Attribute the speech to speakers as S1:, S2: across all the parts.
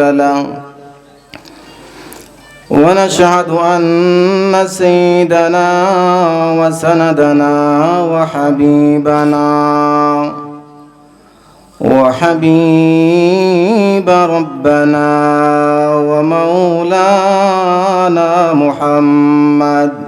S1: له ونشهد أن سيدنا وسندنا وحبيبنا وحبيب ربنا ومولانا محمد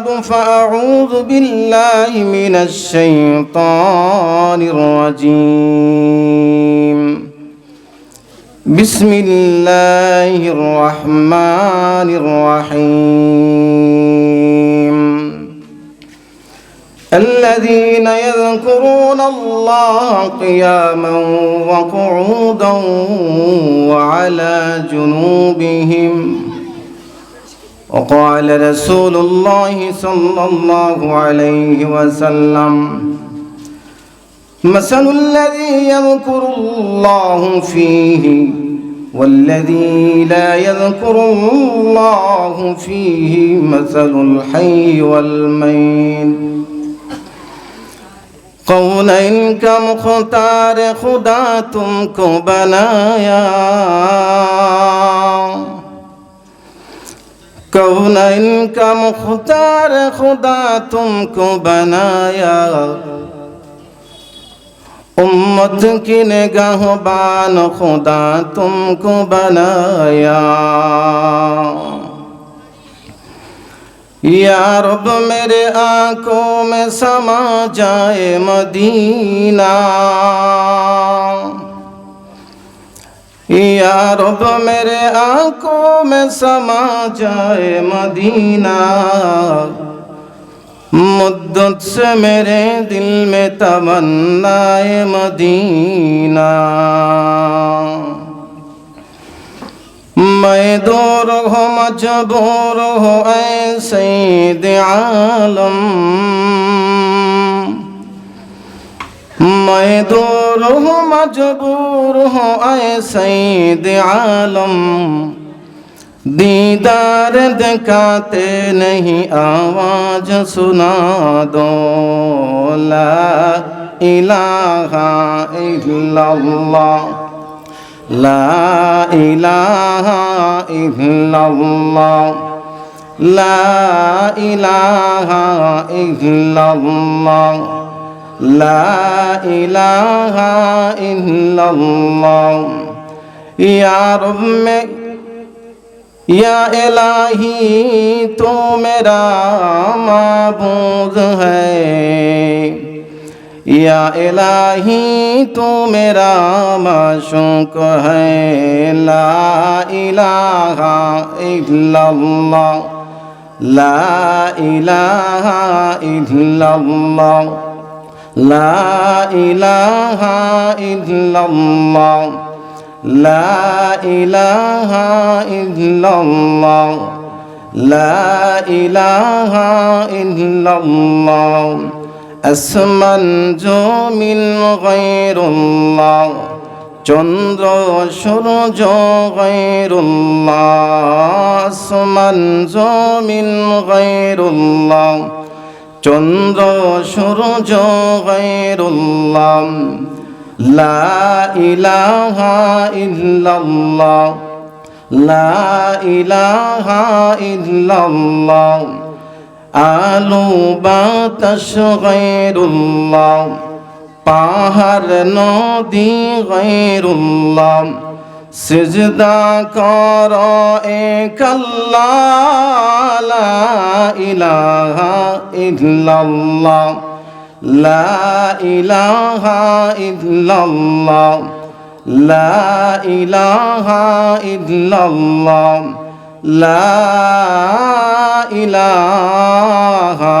S1: بعد فأعوذ بالله من الشيطان الرجيم. بسم الله الرحمن الرحيم. الذين يذكرون الله قياما وقعودا وعلى جنوبهم وقال رسول الله صلى الله عليه وسلم مثل الذي يذكر الله فيه والذي لا يذكر الله فيه مثل الحي والميت कौन का मुख्तार खुदा तुमको बनाया कौन का मुख्तार खुदा तुमको बनाया? उम्मत की निगाह बान खुदा तुमको बनाया। या रब मेरे आँखों में समा जाए मदीना। रब मेरे आंखों में समा जाए मदीना मुद्दत से मेरे दिल में तमन्नाए मदीना मैं दूर हो मजबूर हो ऐसे आलम मैं दूर हो मजबूर हो ऐसे आलम दीदार दिखाते नहीं आवाज सुना दो ला इलाहा इल्लल्लाह لا إله إلا الله لا إله إلا الله لا إله إلا الله يا رب میں یا الہی تو میرا معبود ہے یا الہی تو میرا معشوق ہے لا الہ الا اللہ لا الہ الا اللہ لا إله إلا الله لا إله إلا الله لا إله إلا الله أسما جومن غير الله চন্দ্র সূর্য গৈরুল্লাহ আসমান জমিন গৈরুল্লাহ চন্দ্র সূর্য গৈরুল্লাহ লা ইলাহা ইল্লাল্লাহ, লা ইলাহা ইল্লাল্লাহ, আলু বাতাস গৈরুল্লাহ পাহাড় নদী গৈরুল্লাহ সিজদা কর এক লা ইলাহা ইল্লাল্লাহ লা ইলাহা ইল্লাল্লাহ লা ইলাহা ইল্লাল্লাহ লা ইলাহা